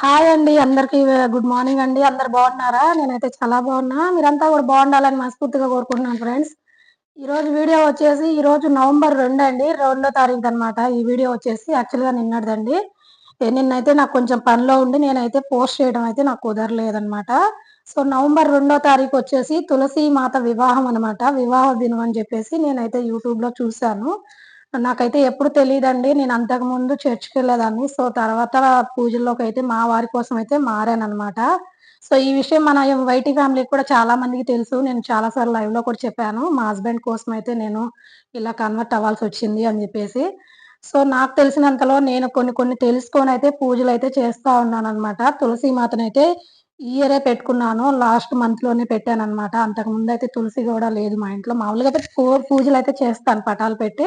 Hi అండి అందరికి good morning అండి. అందరు బాగున్నారా? నేనైతే చాలా బాగున్నా. మీరంతా కూడా బాగుండాలని మనస్ఫూర్తిగా కోరుకుంటున్నాను ఫ్రెండ్స్ ఈ రోజు వీడియో వచ్చేసి ఈ రోజు నవంబర్ రెండు అండి. రెండో తారీఖు అనమాట ఈ వీడియో వచ్చేసి యాక్చువల్గా నిన్నటిదండి. నిన్నైతే నాకు కొంచెం పనిలో ఉండి నేనైతే పోస్ట్ చేయడం అయితే నాకు కుదరలేదనమాట సో నవంబర్ రెండో తారీఖు వచ్చేసి తులసి మాత వివాహం అనమాట వివాహ దినం అని చెప్పేసి నేనైతే యూట్యూబ్లో చూశాను. నాకైతే ఎప్పుడు తెలియదండి నేను అంతకు ముందు చర్చికి వెళ్ళేదాన్ని సో తర్వాత పూజల్లోకి అయితే మా వారి కోసం అయితే మారానమాట సో ఈ విషయం మన వైటి ఫ్యామిలీకి కూడా చాలా మందికి తెలుసు. నేను చాలా సార్లు లైవ్లో కూడా చెప్పాను. మా హస్బెండ్ కోసం అయితే నేను ఇలా కన్వర్ట్ అవ్వాల్సి వచ్చింది అని చెప్పేసి. సో నాకు తెలిసినంతలో నేను కొన్ని కొన్ని తెలుసుకొని అయితే పూజలు అయితే చేస్తా ఉన్నాను అనమాట తులసి మాతనైతే అయితే ఇయరే పెట్టుకున్నాను. లాస్ట్ మంత్లోనే పెట్టాను అనమాట అంతకు ముందు అయితే తులసి కూడా లేదు మా ఇంట్లో. మామూలుగా అయితే పూజలు అయితే చేస్తాను. పటాలు పెట్టి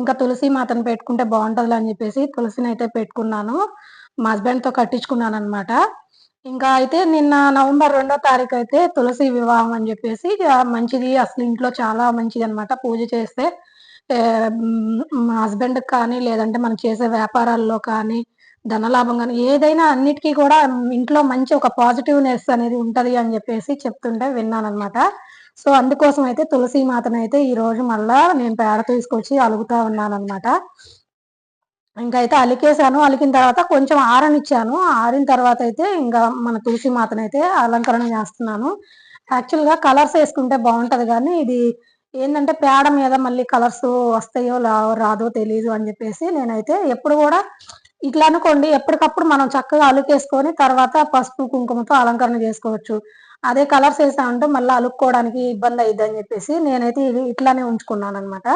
ఇంకా తులసి మాతను పెట్టుకుంటే బాగుంటుంది అని చెప్పేసి తులసిని అయితే పెట్టుకున్నాను. మా హస్బెండ్తో కట్టించుకున్నాను అనమాట ఇంకా అయితే నిన్న నవంబర్ రెండో తారీఖు అయితే తులసి వివాహం అని చెప్పేసి మంచిది. అసలు ఇంట్లో చాలా మంచిది అనమాట పూజ చేస్తే. మా హస్బెండ్ కానీ లేదంటే మనం చేసే వ్యాపారాల్లో కానీ ధనలాభం కానీ ఏదైనా అన్నిటికీ కూడా ఇంట్లో మంచి ఒక పాజిటివ్నెస్ అనేది ఉంటది అని చెప్పేసి చెప్తుంటే విన్నాను అనమాట సో అందుకోసం అయితే తులసి మాతను అయితే ఈ రోజు మళ్ళా నేను పేడ తీసుకొచ్చి అలుగుతా ఉన్నాను అనమాట అయితే అలికేసాను అలికిన తర్వాత కొంచెం ఆరనిచ్చాను. ఆరిన తర్వాత అయితే ఇంకా మన తులసి మాతనైతే అలంకరణ చేస్తున్నాను. యాక్చువల్గా కలర్స్ వేసుకుంటే బాగుంటది కానీ ఇది ఏంటంటే పేడ మీద మళ్ళీ కలర్స్ వస్తాయో రాదో తెలియదు అని చెప్పేసి నేనైతే ఎప్పుడు కూడా ఇట్లా అనుకోండి ఎప్పటికప్పుడు మనం చక్కగా అలుకేసుకొని తర్వాత పసుపు కుంకుమతో అలంకరణ చేసుకోవచ్చు. అదే కలర్స్ వేసామంటే మళ్ళీ అలుక్కోవడానికి ఇబ్బంది అయ్యిద్ది అని చెప్పేసి నేనైతే ఇట్లానే ఉంచుకున్నాను అనమాట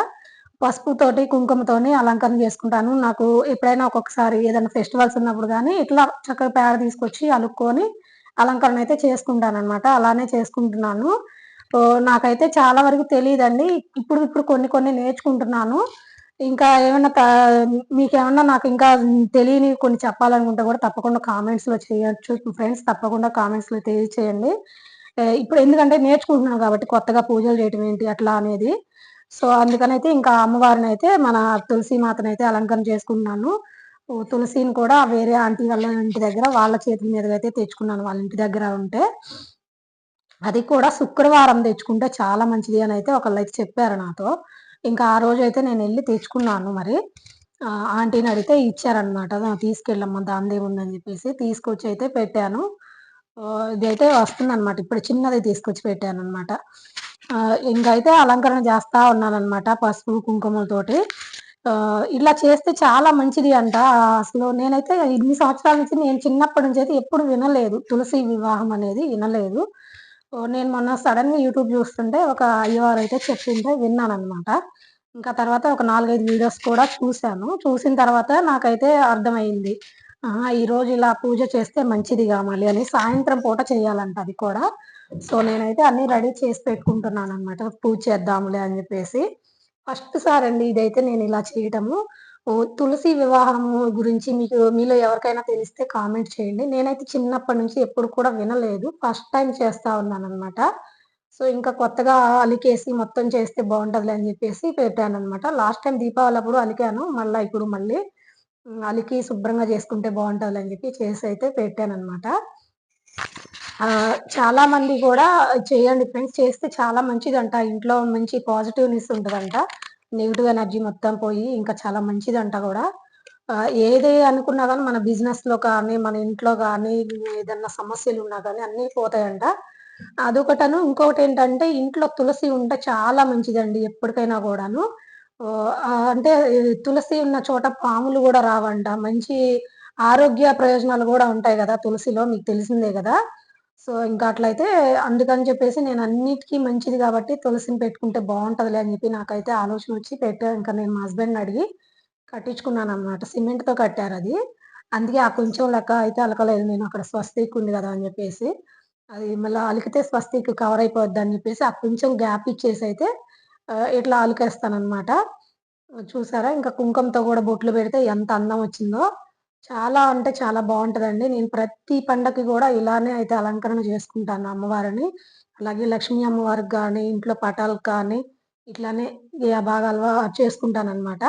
పసుపుతోటి కుంకుమతోని అలంకరణ చేసుకుంటాను. నాకు ఎప్పుడైనా ఒక్కొక్కసారి ఏదైనా ఫెస్టివల్స్ ఉన్నప్పుడు కానీ ఇట్లా చక్కగా పేడ తీసుకొచ్చి అలుక్కొని అలంకరణ అయితే చేసుకుంటాను అనమాట అలానే చేసుకుంటున్నాను. నాకైతే చాలా వరకు తెలియదండి ఇప్పుడు ఇప్పుడు కొన్ని కొన్ని నేర్చుకుంటున్నాను. ఇంకా ఏమైనా మీకేమన్నా నాకు ఇంకా తెలియని కొన్ని చెప్పాలనుకుంటే కూడా తప్పకుండా కామెంట్స్లో చేయొచ్చు. ఫ్రెండ్స్ తప్పకుండా కామెంట్స్లో తెలియచేయండి. ఇప్పుడు ఎందుకంటే నేర్చుకుంటున్నాను కాబట్టి కొత్తగా పూజలు చేయటం ఏంటి అట్లా అనేది. సో అందుకనైతే ఇంకా అమ్మవారిని అయితే మన తులసి మాతను అయితే అలంకరణ చేసుకుంటున్నాను. తులసిని కూడా వేరే ఆంటీ వాళ్ళ ఇంటి దగ్గర వాళ్ళ చేతుల మీద అయితే తెచ్చుకున్నాను వాళ్ళ ఇంటి దగ్గర ఉంటే. అది కూడా శుక్రవారం తెచ్చుకుంటే చాలా మంచిది అని అయితే ఒకళ్ళు అయితే చెప్పారు నాతో. ఇంకా ఆ రోజు అయితే నేను వెళ్ళి తెచ్చుకున్నాను మరి. ఆంటీని అడిగితే ఇచ్చారనమాట తీసుకెళ్ళమ్మా దాందే ఉందని చెప్పేసి తీసుకొచ్చి అయితే పెట్టాను. ఇదైతే వస్తుందన్నమాట. ఇప్పుడు చిన్నది తీసుకొచ్చి పెట్టాను అనమాట ఇంకైతే అలంకరణ చేస్తా ఉన్నాను అనమాట పసుపు కుంకుమలతోటి. ఇలా చేస్తే చాలా మంచిది అంట. అసలు నేనైతే ఇన్ని సంవత్సరాల నుంచి నేను చిన్నప్పటి నుంచి అయితే ఎప్పుడు వినలేదు. తులసి వివాహం అనేది వినలేదు. నేను మొన్న సడన్గా యూట్యూబ్ చూస్తుంటే ఒక అయ్యవారు అయితే చెప్తుంటే విన్నాను అనమాట ఇంకా తర్వాత ఒక నాలుగైదు వీడియోస్ కూడా చూశాను. చూసిన తర్వాత నాకైతే అర్థమైంది ఈ రోజు ఇలా పూజ చేస్తే మంచిది కావాలి అని సాయంత్రం పూట చేయాలంట అది కూడా. సో నేనైతే అన్ని రెడీ చేసి పెట్టుకుంటున్నాను అనమాట పూజ చేద్దాములే అని చెప్పేసి. ఫస్ట్ సార్ అండి ఇదైతే నేను ఇలా చేయటము. తులసి వివాహము గురించి మీకు మీలో ఎవరికైనా తెలిస్తే కామెంట్ చేయండి. నేనైతే చిన్నప్పటి నుంచి ఎప్పుడు కూడా వినలేదు. ఫస్ట్ టైం చేస్తా ఉన్నాను అనమాట సో ఇంకా కొత్తగా అలికేసి మొత్తం చేస్తే బాగుంటుంది అని చెప్పేసి పెట్టాను అనమాట లాస్ట్ టైం దీపావళి అప్పుడు అలికాను. మళ్ళీ ఇప్పుడు మళ్ళీ అలికి శుభ్రంగా చేసుకుంటే బాగుంటుంది అని చెప్పి చేసి అయితే పెట్టాను అనమాట చాలా మంది కూడా చేయండి ఫ్రెండ్స్ చేస్తే చాలా మంచిదంట. ఇంట్లో మంచి పాజిటివ్నెస్ ఉంటుందంట. నెగిటివ్ ఎనర్జీ మొత్తం పోయి ఇంకా చాలా మంచిదంట కూడా. ఏది అనుకున్నా కానీ మన బిజినెస్లో కానీ మన ఇంట్లో కానీ ఏదన్నా సమస్యలు ఉన్నా కానీ అన్ని పోతాయంట. అదొకటను ఇంకొకటి ఏంటంటే ఇంట్లో తులసి ఉంటే చాలా మంచిదండి ఎప్పటికైనా కూడాను. అంటే తులసి ఉన్న చోట పాములు కూడా రావంట. మంచి ఆరోగ్య ప్రయోజనాలు కూడా ఉంటాయి కదా తులసిలో మీకు తెలిసిందే కదా. సో ఇంకా అట్లయితే అందుకని చెప్పేసి నేను అన్నిటికీ మంచిది కాబట్టి తులసిని పెట్టుకుంటే బాగుంటదిలే అని చెప్పి నాకైతే ఆలోచన వచ్చి పెట్టా. ఇంకా నేను మా హస్బెండ్ అడిగి కట్టించుకున్నాను అనమాట సిమెంట్తో కట్టారు అది. అందుకే ఆ కొంచెం లెక్క అయితే అలకలేదు. నేను అక్కడ స్వస్తిక్ ఉంది కదా అని చెప్పేసి. అది మళ్ళీ అలికితే స్వస్తిక్ కవర్ అయిపోద్ది అని చెప్పేసి ఆ కొంచెం గ్యాప్ ఇచ్చేసి అయితే ఇట్లా అలికేస్తాను అనమాట చూసారా? ఇంకా కుంకుమతో కూడా బొట్లు పెడితే ఎంత అందం వచ్చిందో. చాలా అంటే చాలా బాగుంటదండి నేను ప్రతి పండగకి కూడా ఇలానే అయితే అలంకరణ చేసుకుంటాను అమ్మవారిని అలాగే లక్ష్మీ అమ్మవారికి కానీ ఇంట్లో పటాలకు కానీ ఇట్లానే బాగా అలవా చేసుకుంటాను అనమాట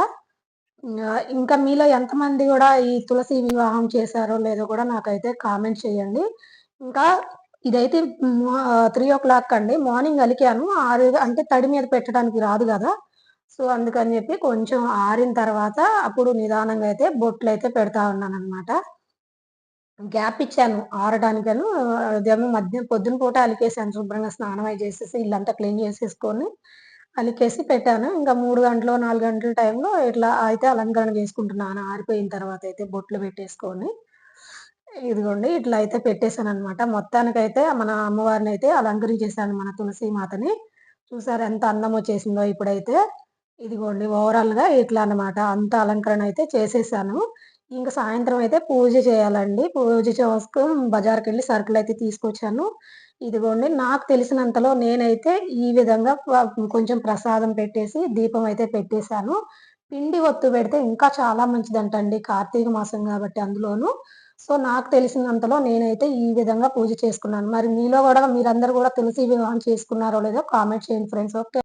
ఇంగా ఇంకా మీలో ఎంతమంది గూడా ఈ తులసి వివాహం చేశారో లేదో కూడా నాకైతే కామెంట్ చేయండి. ఇంకా ఇదైతే మో 3:00 అండి. మార్నింగ్ అలికాను. ఆరు అంటే తడి మీద పెట్టడానికి రాదు గదా! సో, అందుకని చెప్పి కొంచెం ఆరిన తర్వాత అప్పుడు నిదానంగా అయితే బొట్లు అయితే పెడతా ఉన్నాననమాట. గ్యాప్ ఇచ్చాను ఆరడానికను. అదేమో మధ్య పొద్దున పూట అలికేసాను శుభ్రంగా స్నానం అయి చేసేసి ఇల్లంతా క్లీన్ చేసేసుకొని అలికేసి పెట్టాను. ఇంకా మూడు గంటలు నాలుగు గంటల టైంలో ఇట్లా అయితే అలంకరణ చేసుకుంటున్నాను. ఆరిపోయిన తర్వాత అయితే బొట్లు పెట్టేసుకొని. ఇదిగోండి ఇట్లా అయితే పెట్టేసాననమాట. మొత్తానికైతే మన అమ్మవారినైతే అలంకరించేసాను మన తులసి మాతని. చూసారు ఎంత అందం వచ్చేసిందో ఇప్పుడైతే. ఇదిగోండి ఓవరాల్‌గా ఇట్లా అన్నమాట. అంత అలంకరణ అయితే చేసేసాను. ఇంక సాయంత్రం అయితే పూజ చేయాలండి. పూజ చేసుకుని బజారుకెళ్ళి సరుకులు అయితే తీసుకొచ్చాను. ఇదిగోండి నాకు తెలిసినంతలో నేనైతే ఈ విధంగా కొంచెం ప్రసాదం పెట్టేసి దీపం అయితే పెట్టేసాను. పిండి ఒత్తు పెడితే ఇంకా చాలా మంచిదంటండి. కార్తీక మాసం కాబట్టి అందులోనూ. సో, నాకు తెలిసినంతలో నేనైతే ఈ విధంగా పూజ చేసుకున్నాను. మరి మీలో కూడా మీరందరూ కూడా తులసి వివాహం చేసుకున్నారో లేదో కామెంట్ చేయండి ఫ్రెండ్స్. ఓకే.